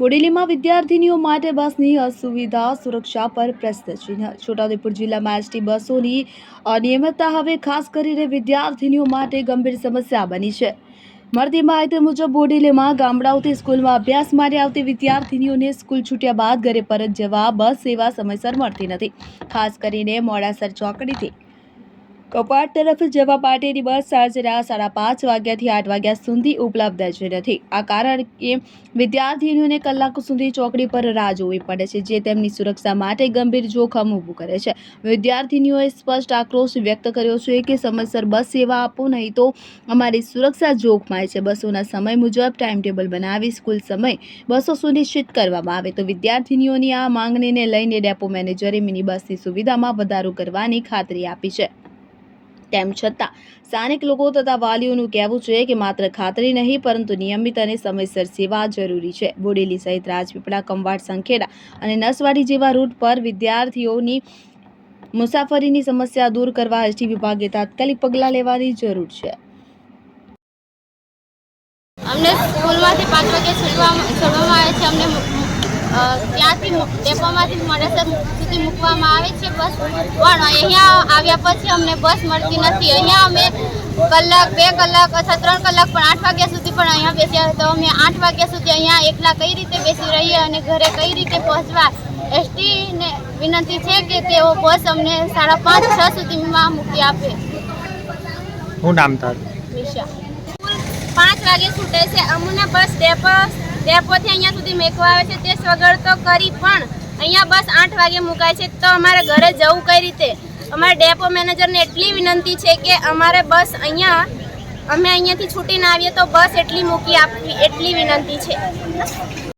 બોડેલીમાં વિદ્યાર્થીનીઓ માટે બસની અસુવિધા, સુરક્ષા પર પ્રશ્ન ચિહ્ન. છોટાઉદેપુર જિલ્લામાં એસટી બસોની અનિયમિતતા હવે ખાસ કરીને વિદ્યાર્થીનીઓ માટે ગંભીર સમસ્યા બની છે. મળતી માહિતી મુજબ, બોડેલીમાં ગામડાઓથી સ્કૂલમાં અભ્યાસ માટે આવતી વિદ્યાર્થીનીઓને સ્કૂલ છૂટ્યા બાદ ઘરે પરત જવા બસ સેવા સમયસર મળતી નથી. ખાસ કરીને મોડાસર ચોકડીથી. કપાટ તરફ જવા માટેની બસ સાંજના સાડા પાંચ વાગ્યાથી આઠ વાગ્યા સુધી ઉપલબ્ધ જ નથી. આ કારણ કે વિદ્યાર્થીઓને કલાકો સુધી ચોકડી પર રાહ જોવી પડે છે, જે તેમની સુરક્ષા માટે ગંભીર જોખમ ઊભું કરે છે. વિદ્યાર્થીનીઓએ સ્પષ્ટ આક્રોશ વ્યક્ત કર્યો છે કે સમયસર બસ સેવા આપો, નહીં તો અમારી સુરક્ષા જોખમાય છે. બસોના સમય મુજબ ટાઈમ ટેબલ બનાવી સ્કૂલ સમય બસો સુનિશ્ચિત કરવામાં આવે. તો વિદ્યાર્થીનીઓની આ માંગણીને લઈને ડેપો મેનેજરે મિની બસની સુવિધામાં વધારો કરવાની ખાતરી આપી છે. તેમ છતાં, સ્થાનિક લોકો તથા વાલીઓનું કહેવું છે કે માત્ર ખાતરી નહીં, પરંતુ નિયમિત અને સમયસર સેવા જરૂરી છે. બોડેલી સહિત રાજપીપળા, કંવાડ, સંખેડા અને નસવાડી જેવા રૂટ પર વિદ્યાર્થીઓની મુસાફરીની સમસ્યા દૂર કરવા એસટી વિભાગે તાત્કાલિક પગલાં લેવાની જરૂર છે. અમને સ્કૂલમાંથી પાંચ વાગે છોડવામાં આવે છે. અમને ત્યાંથી ડેપોમાંથી મોડાસર સુધી મૂકવામાં આવે છે બસ. પણ અહીંયા આવ્યા પછી અમને બસ મળતી નથી. અહીંયા અમે કલાક બે કલાક અથવા ત્રણ કલાક પણ આઠ વાગ્યા સુધી પણ અહીંયા બેસ્યા તો અમે આઠ વાગ્યા સુધી અહીંયા એકલા કઈ રીતે બેસી રહીએ અને ઘરે કઈ રીતે પહોંચવા? એસટીને વિનંતી છે કે તેઓ બસ અમને સાડા પાંચ છ સુધીમાં મૂકી આપે. હું નામ તારું? પાંચ વાગે છૂટે છે. અમુના બસ ડેપો ડેપોથી અહીંયા સુધી મેકવા આવે છે, તે સગવડ તો કરી પણ અહીંયા બસ આઠ વાગે મુકાય છે. તો અમારે ઘરે જવું કઈ રીતે? અમારે ડેપો મેનેજરને એટલી વિનંતી છે કે અમારે બસ અહીંયા, અમે અહીંયાથી છૂટીને આવીએ તો બસ એટલી મૂકી આપવી, એટલી વિનંતી છે.